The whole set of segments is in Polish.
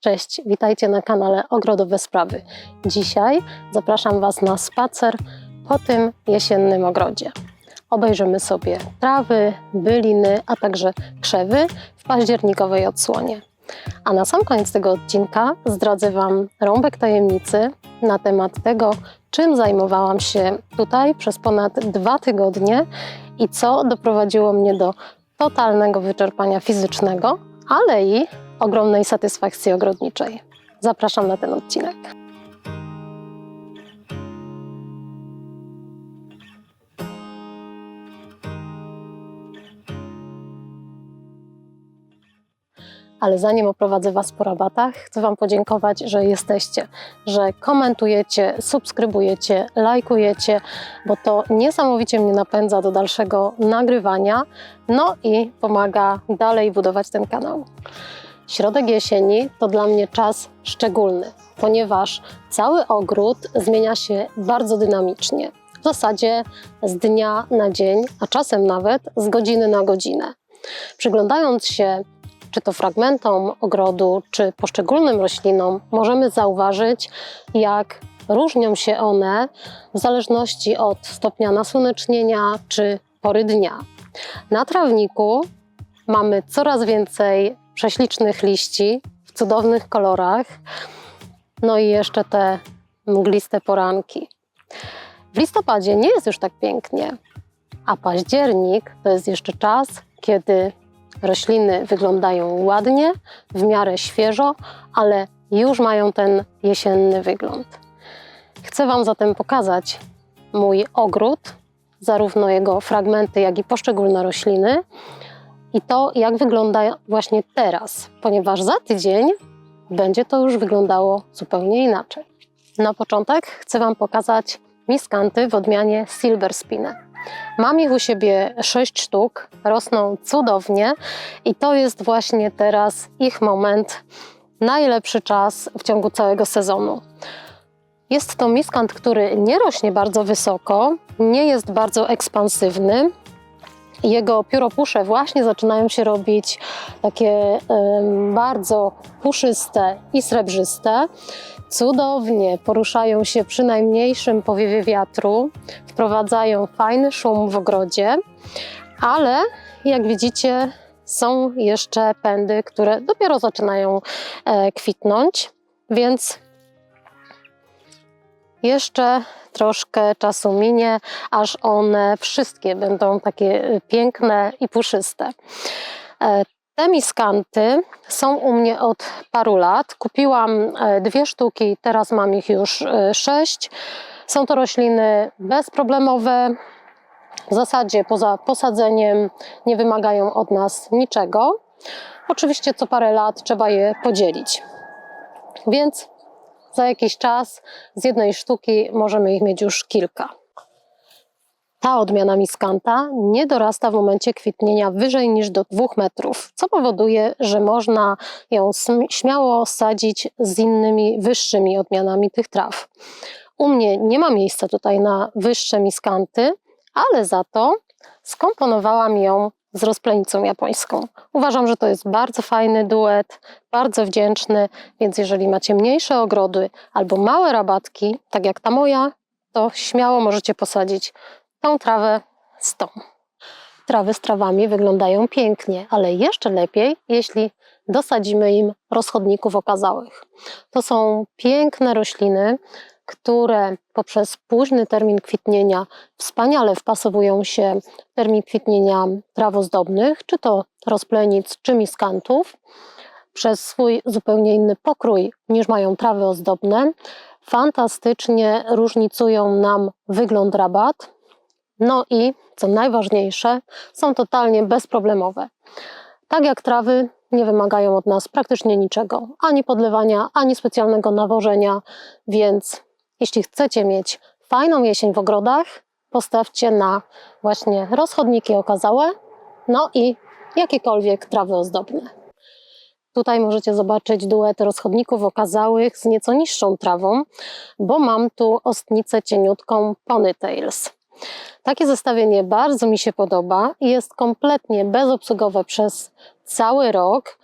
Cześć, witajcie na kanale Ogrodowe Sprawy. Dzisiaj zapraszam Was na spacer po tym jesiennym ogrodzie. Obejrzymy sobie trawy, byliny, a także krzewy w październikowej odsłonie. A na sam koniec tego odcinka zdradzę Wam rąbek tajemnicy na temat tego, czym zajmowałam się tutaj przez ponad dwa tygodnie i co doprowadziło mnie do totalnego wyczerpania fizycznego, ale i ogromnej satysfakcji ogrodniczej. Zapraszam na ten odcinek. Ale zanim oprowadzę Was po rabatach, chcę Wam podziękować, że jesteście, że komentujecie, subskrybujecie, lajkujecie, bo to niesamowicie mnie napędza do dalszego nagrywania, no i pomaga dalej budować ten kanał. Środek jesieni to dla mnie czas szczególny, ponieważ cały ogród zmienia się bardzo dynamicznie. W zasadzie z dnia na dzień, a czasem nawet z godziny na godzinę. Przyglądając się czy to fragmentom ogrodu, czy poszczególnym roślinom, możemy zauważyć, jak różnią się one w zależności od stopnia nasłonecznienia czy pory dnia. Na trawniku mamy coraz więcej prześlicznych liści w cudownych kolorach, no i jeszcze te mgliste poranki. W listopadzie nie jest już tak pięknie, a październik to jest jeszcze czas, kiedy rośliny wyglądają ładnie, w miarę świeżo, ale już mają ten jesienny wygląd. Chcę Wam zatem pokazać mój ogród, zarówno jego fragmenty, jak i poszczególne rośliny i to, jak wygląda właśnie teraz, ponieważ za tydzień będzie to już wyglądało zupełnie inaczej. Na początek chcę Wam pokazać miskanty w odmianie Silver Spine. Mam ich u siebie 6 sztuk, rosną cudownie i to jest właśnie teraz ich moment, najlepszy czas w ciągu całego sezonu. Jest to miskant, który nie rośnie bardzo wysoko, nie jest bardzo ekspansywny, jego pióropusze właśnie zaczynają się robić takie bardzo puszyste i srebrzyste. Cudownie poruszają się przy najmniejszym powiewie wiatru, wprowadzają fajny szum w ogrodzie, ale jak widzicie, są jeszcze pędy, które dopiero zaczynają e, kwitnąć, więc jeszcze troszkę czasu minie, aż one wszystkie będą takie y, piękne i puszyste. E, te miskanty są u mnie od paru lat. Kupiłam e, dwie sztuki, teraz mam ich już e, sześć. Są to rośliny bezproblemowe. W zasadzie poza posadzeniem nie wymagają od nas niczego. Oczywiście co parę lat trzeba je podzielić. Więc za jakiś czas z jednej sztuki możemy ich mieć już kilka. Ta odmiana miskanta nie dorasta w momencie kwitnienia wyżej niż do 2 metrów, co powoduje, że można ją śmiało sadzić z innymi wyższymi odmianami tych traw. U mnie nie ma miejsca tutaj na wyższe miskanty, ale za to skomponowałam ją z rozplenicą japońską. Uważam, że to jest bardzo fajny duet, bardzo wdzięczny, więc jeżeli macie mniejsze ogrody albo małe rabatki, tak jak ta moja, to śmiało możecie posadzić tą trawę z tą. Trawy z trawami wyglądają pięknie, ale jeszcze lepiej, jeśli dosadzimy im rozchodników okazałych. To są piękne rośliny, które poprzez późny termin kwitnienia wspaniale wpasowują się w termin kwitnienia traw ozdobnych, czy to rozplenic, czy miskantów, przez swój zupełnie inny pokrój niż mają trawy ozdobne. Fantastycznie różnicują nam wygląd rabat. No i co najważniejsze, są totalnie bezproblemowe. Tak jak trawy, nie wymagają od nas praktycznie niczego, ani podlewania, ani specjalnego nawożenia, więc jeśli chcecie mieć fajną jesień w ogrodach, postawcie na właśnie rozchodniki okazałe, no i jakiekolwiek trawy ozdobne. Tutaj możecie zobaczyć duet rozchodników okazałych z nieco niższą trawą, bo mam tu ostnicę cieniutką Ponytails. Takie zestawienie bardzo mi się podoba i jest kompletnie bezobsługowe przez cały rok.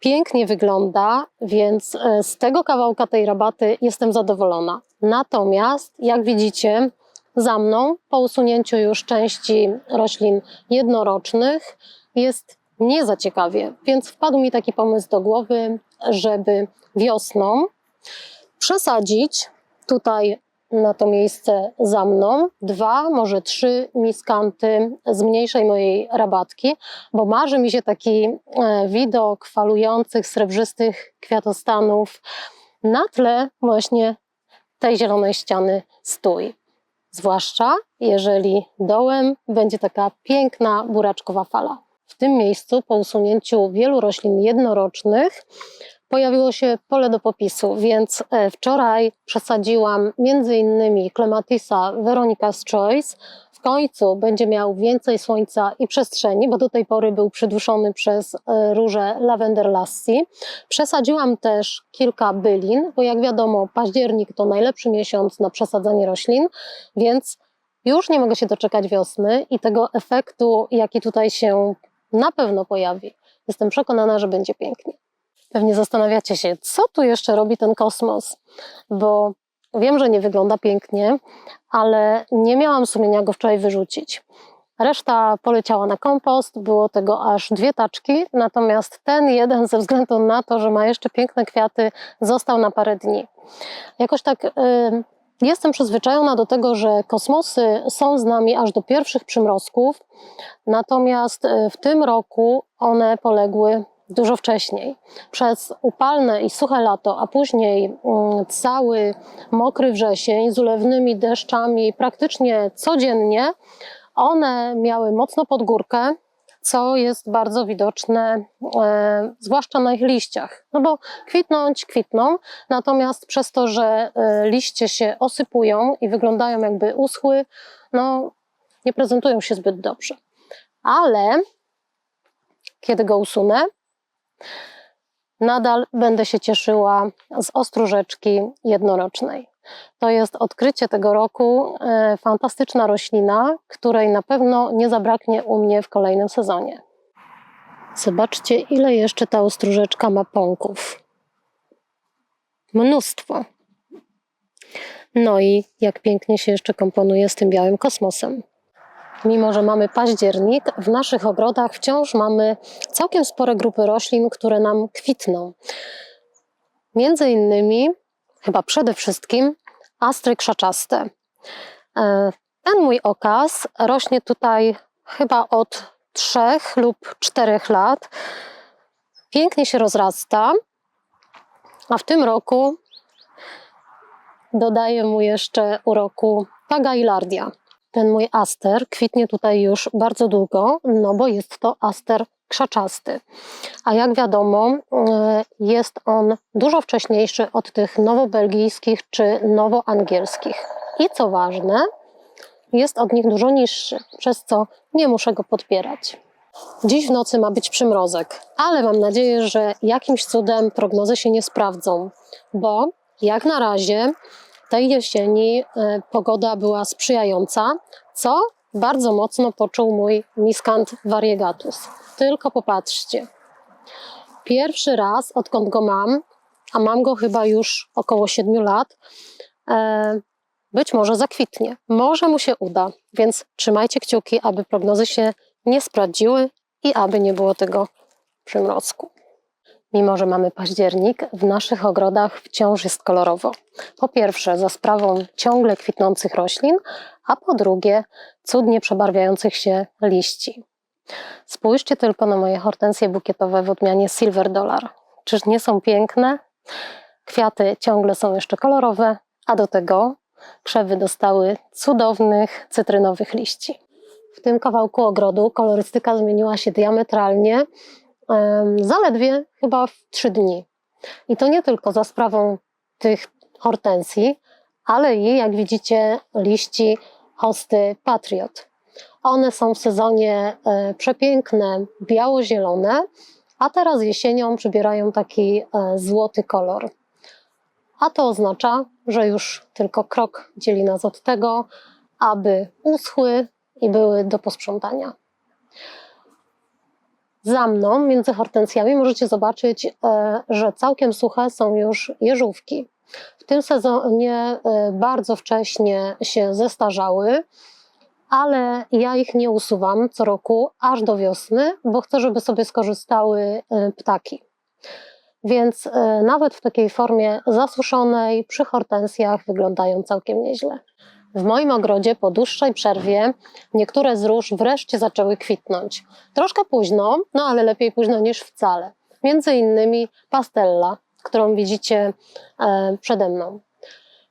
Pięknie wygląda, więc e, z tego kawałka tej rabaty jestem zadowolona. Natomiast, jak widzicie, za mną, po usunięciu już części roślin jednorocznych, jest nie za ciekawie, więc wpadł mi taki pomysł do głowy, żeby wiosną przesadzić tutaj na to miejsce za mną dwa, może trzy miskanty z mniejszej mojej rabatki, bo marzy mi się taki e, widok falujących, srebrzystych kwiatostanów na tle właśnie tej zielonej ściany stój. Zwłaszcza jeżeli dołem będzie taka piękna buraczkowa fala. W tym miejscu, po usunięciu wielu roślin jednorocznych, pojawiło się pole do popisu, więc e, wczoraj przesadziłam między innymi Clematisa Veronica's Choice. W końcu będzie miał więcej słońca i przestrzeni, bo do tej pory był przyduszony przez e, róże Lavender Lassie. Przesadziłam też kilka bylin, bo jak wiadomo, październik to najlepszy miesiąc na przesadzanie roślin, więc już nie mogę się doczekać wiosny i tego efektu, jaki tutaj się na pewno pojawi. Jestem przekonana, że będzie pięknie. Pewnie zastanawiacie się, co tu jeszcze robi ten kosmos, bo wiem, że nie wygląda pięknie, ale nie miałam sumienia go wczoraj wyrzucić. Reszta poleciała na kompost, było tego aż dwie taczki, natomiast ten jeden, ze względu na to, że ma jeszcze piękne kwiaty, został na parę dni. Jakoś tak y, jestem przyzwyczajona do tego, że kosmosy są z nami aż do pierwszych przymrozków, natomiast y, w tym roku one poległy dużo wcześniej. Przez upalne i suche lato, a później mm, cały mokry wrzesień z ulewnymi deszczami praktycznie codziennie, one miały mocno pod górkę, co jest bardzo widoczne, e, zwłaszcza na ich liściach. No bo kwitnąć kwitną, natomiast przez to, że e, liście się osypują i wyglądają jakby uschły, no nie prezentują się zbyt dobrze. Ale kiedy go usunę, Nadal będę się cieszyła z ostróżeczki jednorocznej. To jest odkrycie tego roku, e, fantastyczna roślina, której na pewno nie zabraknie u mnie w kolejnym sezonie. Zobaczcie, ile jeszcze ta ostróżeczka ma pąków. Mnóstwo. No i jak pięknie się jeszcze komponuje z tym białym kosmosem. Mimo, że mamy październik, w naszych ogrodach wciąż mamy całkiem spore grupy roślin, które nam kwitną. Między innymi, chyba przede wszystkim, astry krzaczaste. E, ten mój okaz rośnie tutaj chyba od trzech lub czterech lat. Pięknie się rozrasta, a w tym roku dodaję mu jeszcze uroku Pagailardia ten mój aster kwitnie tutaj już bardzo długo, no bo jest to aster krzaczasty. A jak wiadomo, e, jest on dużo wcześniejszy od tych nowobelgijskich czy nowoangielskich. I co ważne, jest od nich dużo niższy, przez co nie muszę go podpierać. Dziś w nocy ma być przymrozek, ale mam nadzieję, że jakimś cudem prognozy się nie sprawdzą, bo jak na razie tej jesieni e, pogoda była sprzyjająca, co bardzo mocno poczuł mój miskant variegatus. Tylko popatrzcie. Pierwszy raz, odkąd go mam, a mam go chyba już około 7 lat, e, być może zakwitnie. Może mu się uda, więc trzymajcie kciuki, aby prognozy się nie sprawdziły i aby nie było tego przymrozku. Mimo, że mamy październik, w naszych ogrodach wciąż jest kolorowo. Po pierwsze, za sprawą ciągle kwitnących roślin, a po drugie, cudnie przebarwiających się liści. Spójrzcie tylko na moje hortensje bukietowe w odmianie Silver Dollar. Czyż nie są piękne? Kwiaty ciągle są jeszcze kolorowe, a do tego krzewy dostały cudownych cytrynowych liści. W tym kawałku ogrodu kolorystyka zmieniła się diametralnie zaledwie chyba w trzy dni. I to nie tylko za sprawą tych hortensji, ale i jak widzicie liści hosty Patriot. One są w sezonie e, przepiękne, biało-zielone, a teraz jesienią przybierają taki e, złoty kolor. A to oznacza, że już tylko krok dzieli nas od tego, aby uschły i były do posprzątania. Za mną, między hortensjami, możecie zobaczyć, e, że całkiem suche są już jeżówki. W tym sezonie e, bardzo wcześnie się zestarzały, ale ja ich nie usuwam co roku aż do wiosny, bo chcę, żeby sobie skorzystały e, ptaki. Więc nawet w takiej formie zasuszonej przy hortensjach wyglądają całkiem nieźle. W moim ogrodzie po dłuższej przerwie niektóre z róż wreszcie zaczęły kwitnąć. Troszkę późno, no ale lepiej późno niż wcale. Między innymi pastella, którą widzicie e, przede mną.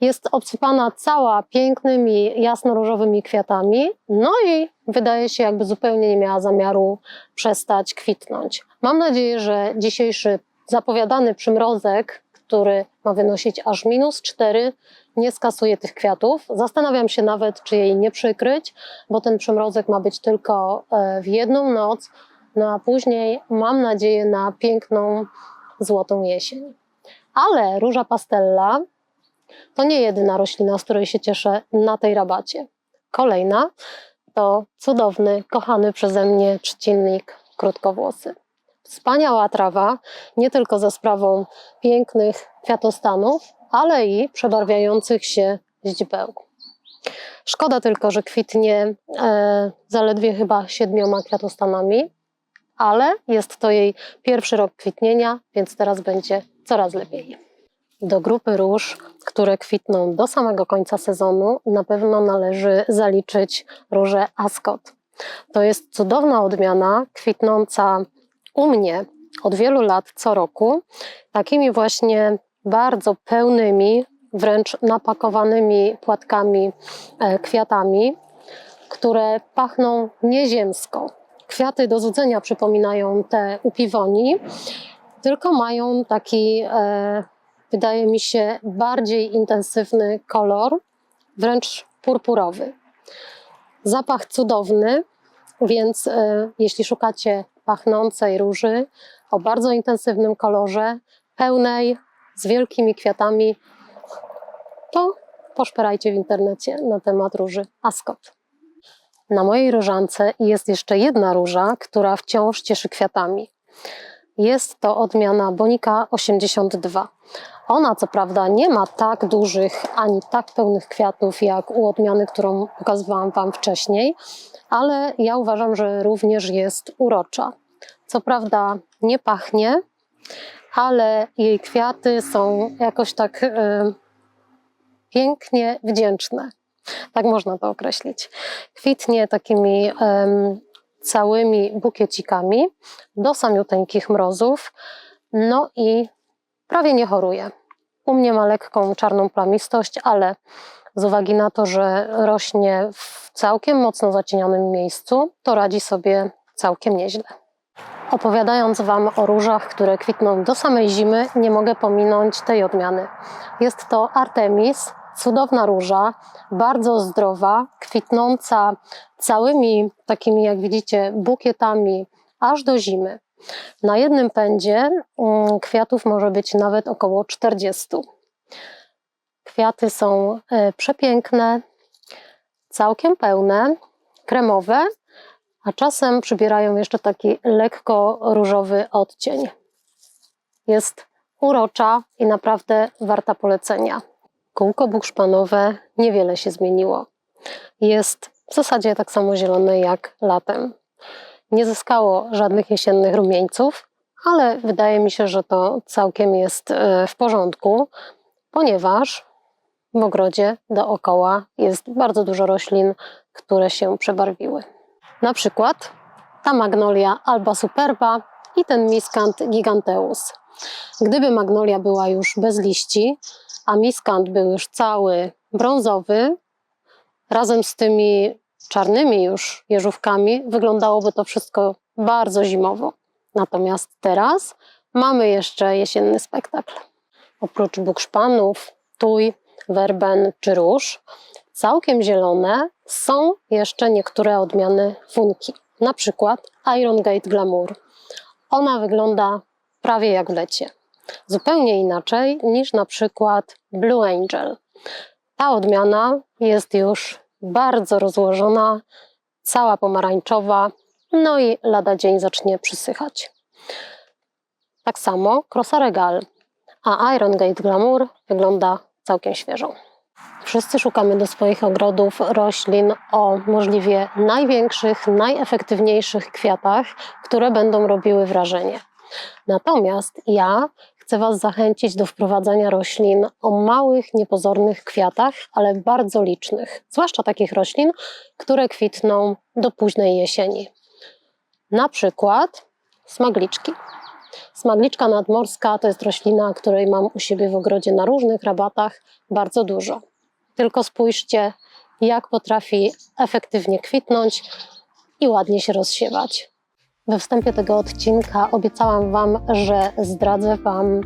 Jest obsypana cała pięknymi, jasno-różowymi kwiatami, no i wydaje się, jakby zupełnie nie miała zamiaru przestać kwitnąć. Mam nadzieję, że dzisiejszy zapowiadany przymrozek, który ma wynosić aż minus 4, nie skasuje tych kwiatów. Zastanawiam się nawet, czy jej nie przykryć, bo ten przymrozek ma być tylko e, w jedną noc, no a później mam nadzieję na piękną, złotą jesień. Ale róża pastella to nie jedyna roślina, z której się cieszę na tej rabacie. Kolejna to cudowny, kochany przeze mnie trzcinnik krótkowłosy. Wspaniała trawa, nie tylko za sprawą pięknych kwiatostanów, ale i przebarwiających się źdźbeł. Szkoda tylko, że kwitnie e, zaledwie chyba siedmioma kwiatostanami, ale jest to jej pierwszy rok kwitnienia, więc teraz będzie coraz lepiej. Do grupy róż, które kwitną do samego końca sezonu, na pewno należy zaliczyć różę Ascot. To jest cudowna odmiana, kwitnąca u mnie od wielu lat co roku, takimi właśnie bardzo pełnymi, wręcz napakowanymi płatkami e, kwiatami, które pachną nieziemsko. Kwiaty do złudzenia przypominają te u piwoni, tylko mają taki, e, wydaje mi się, bardziej intensywny kolor, wręcz purpurowy. Zapach cudowny, więc e, jeśli szukacie pachnącej róży o bardzo intensywnym kolorze, pełnej, z wielkimi kwiatami, to poszperajcie w internecie na temat róży Ascot. Na mojej różance jest jeszcze jedna róża, która wciąż cieszy kwiatami. Jest to odmiana Bonika 82. Ona co prawda nie ma tak dużych ani tak pełnych kwiatów jak u odmiany, którą pokazywałam Wam wcześniej, ale ja uważam, że również jest urocza. Co prawda nie pachnie, ale jej kwiaty są jakoś tak y, pięknie wdzięczne. Tak można to określić. Kwitnie takimi y, całymi bukiecikami do samiuteńkich mrozów, no i prawie nie choruje. U mnie ma lekką czarną plamistość, ale z uwagi na to, że rośnie w całkiem mocno zacienionym miejscu, to radzi sobie całkiem nieźle. Opowiadając Wam o różach, które kwitną do samej zimy, nie mogę pominąć tej odmiany. Jest to Artemis, cudowna róża, bardzo zdrowa, kwitnąca całymi takimi, jak widzicie, bukietami aż do zimy. Na jednym pędzie mm, kwiatów może być nawet około 40. Kwiaty są e, przepiękne, całkiem pełne, kremowe, a czasem przybierają jeszcze taki lekko różowy odcień. Jest urocza i naprawdę warta polecenia. Kółko bukszpanowe niewiele się zmieniło. Jest w zasadzie tak samo zielone jak latem. Nie zyskało żadnych jesiennych rumieńców, ale wydaje mi się, że to całkiem jest e, w porządku, ponieważ w ogrodzie dookoła jest bardzo dużo roślin, które się przebarwiły. Na przykład ta magnolia alba superba i ten miskant giganteus. Gdyby magnolia była już bez liści, a miskant był już cały brązowy, razem z tymi czarnymi już jeżówkami, wyglądałoby to wszystko bardzo zimowo. Natomiast teraz mamy jeszcze jesienny spektakl. Oprócz bukszpanów, tuj, werben czy róż, całkiem zielone są jeszcze niektóre odmiany funki. Na przykład Iron Gate Glamour. Ona wygląda prawie jak w lecie. Zupełnie inaczej niż na przykład Blue Angel. Ta odmiana jest już bardzo rozłożona, cała pomarańczowa, no i lada dzień zacznie przysychać. Tak samo Crossa Regal, a Iron Gate Glamour wygląda całkiem świeżo. Wszyscy szukamy do swoich ogrodów roślin o możliwie największych, najefektywniejszych kwiatach, które będą robiły wrażenie. Natomiast ja chcę Was zachęcić do wprowadzania roślin o małych, niepozornych kwiatach, ale bardzo licznych, zwłaszcza takich roślin, które kwitną do późnej jesieni. Na przykład smagliczki. Smagliczka nadmorska to jest roślina, której mam u siebie w ogrodzie na różnych rabatach bardzo dużo. Tylko spójrzcie, jak potrafi efektywnie kwitnąć i ładnie się rozsiewać. We wstępie tego odcinka obiecałam Wam, że zdradzę Wam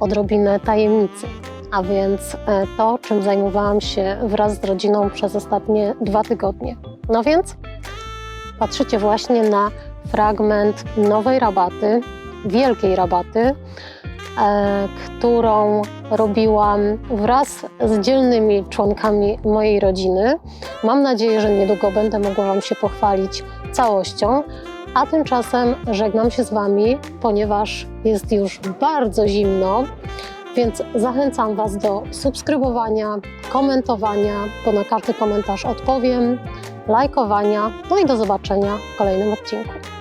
odrobinę tajemnicy, a więc e, to, czym zajmowałam się wraz z rodziną przez ostatnie dwa tygodnie. No więc patrzycie właśnie na fragment nowej rabaty, wielkiej rabaty, e, którą robiłam wraz z dzielnymi członkami mojej rodziny. Mam nadzieję, że niedługo będę mogła Wam się pochwalić całością. A tymczasem żegnam się z Wami, ponieważ jest już bardzo zimno, więc zachęcam Was do subskrybowania, komentowania, bo na każdy komentarz odpowiem, lajkowania, no i do zobaczenia w kolejnym odcinku.